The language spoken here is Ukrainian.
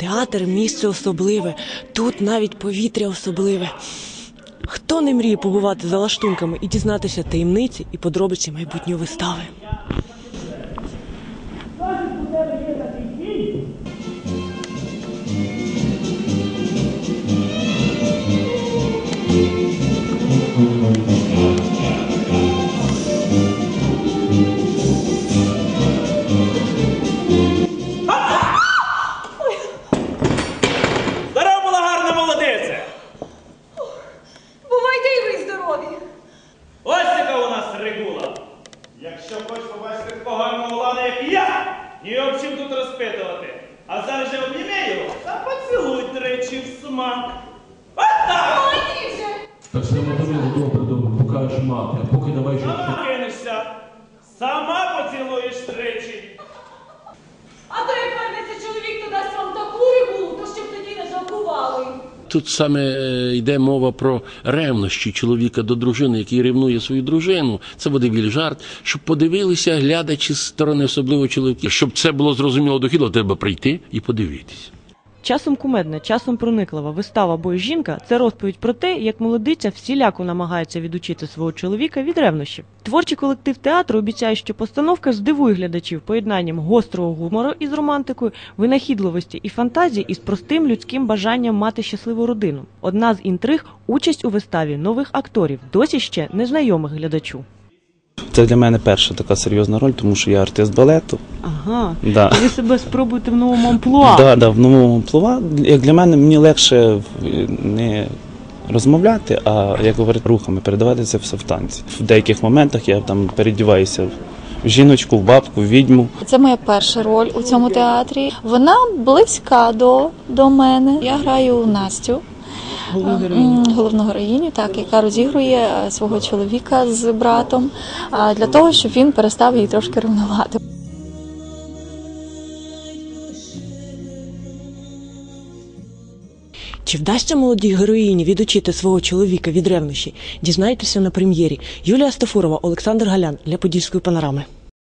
Театр місце особливе, тут навіть повітря особливе. Хто не мріє побувати за лаштунками і дізнатися таємниці і подробиці майбутньої вистави? Хочеш поганого лана, як я, ні об чим тут розпитувати. А зараз же обніми його та поцілуй тричі в смак. От так! Ой, же. Так стоматолог добре, добре, покажеш мати, а поки давай ще. Сама кинешся. Сама поцілуєш тричі. А то як вернеться Тут саме е, йде мова про ревнощі чоловіка до дружини, який ревнує свою дружину. Це буде біль жарт, щоб подивилися глядачі з сторони, особливо чоловіки. Щоб це було зрозуміло дохідло, треба прийти і подивитися. Часом кумедна, часом прониклива вистава «Бой жінка це розповідь про те, як молодиця всіляко намагається відучити свого чоловіка від ревнощів. Творчий колектив театру обіцяє, що постановка здивує глядачів поєднанням гострого гумору із романтикою, винахідливості і фантазії із простим людським бажанням мати щасливу родину. Одна з інтриг участь у виставі нових акторів, досі ще незнайомих глядачу. Це для мене перша така серйозна роль, тому що я артист балету. Ага, Да. ви себе спробуєте в новому амплуа. Да, да, в новому амплуа. Як для мене мені легше не розмовляти, а як говорити рухами, передавати це все в танці. В деяких моментах я там передіваюся в жіночку, в бабку, в відьму. Це моя перша роль у цьому театрі. Вона близька до, до мене. Я граю Настю. Головну героїню. Головну героїню, так, яка розігрує е, свого чоловіка з братом а, для того, щоб він перестав її трошки ревнувати. Чи вдасться молодій героїні відучити свого чоловіка від ревнощі? Дізнайтеся на прем'єрі. Юлія Стафурова, Олександр Галян для Подільської панорами.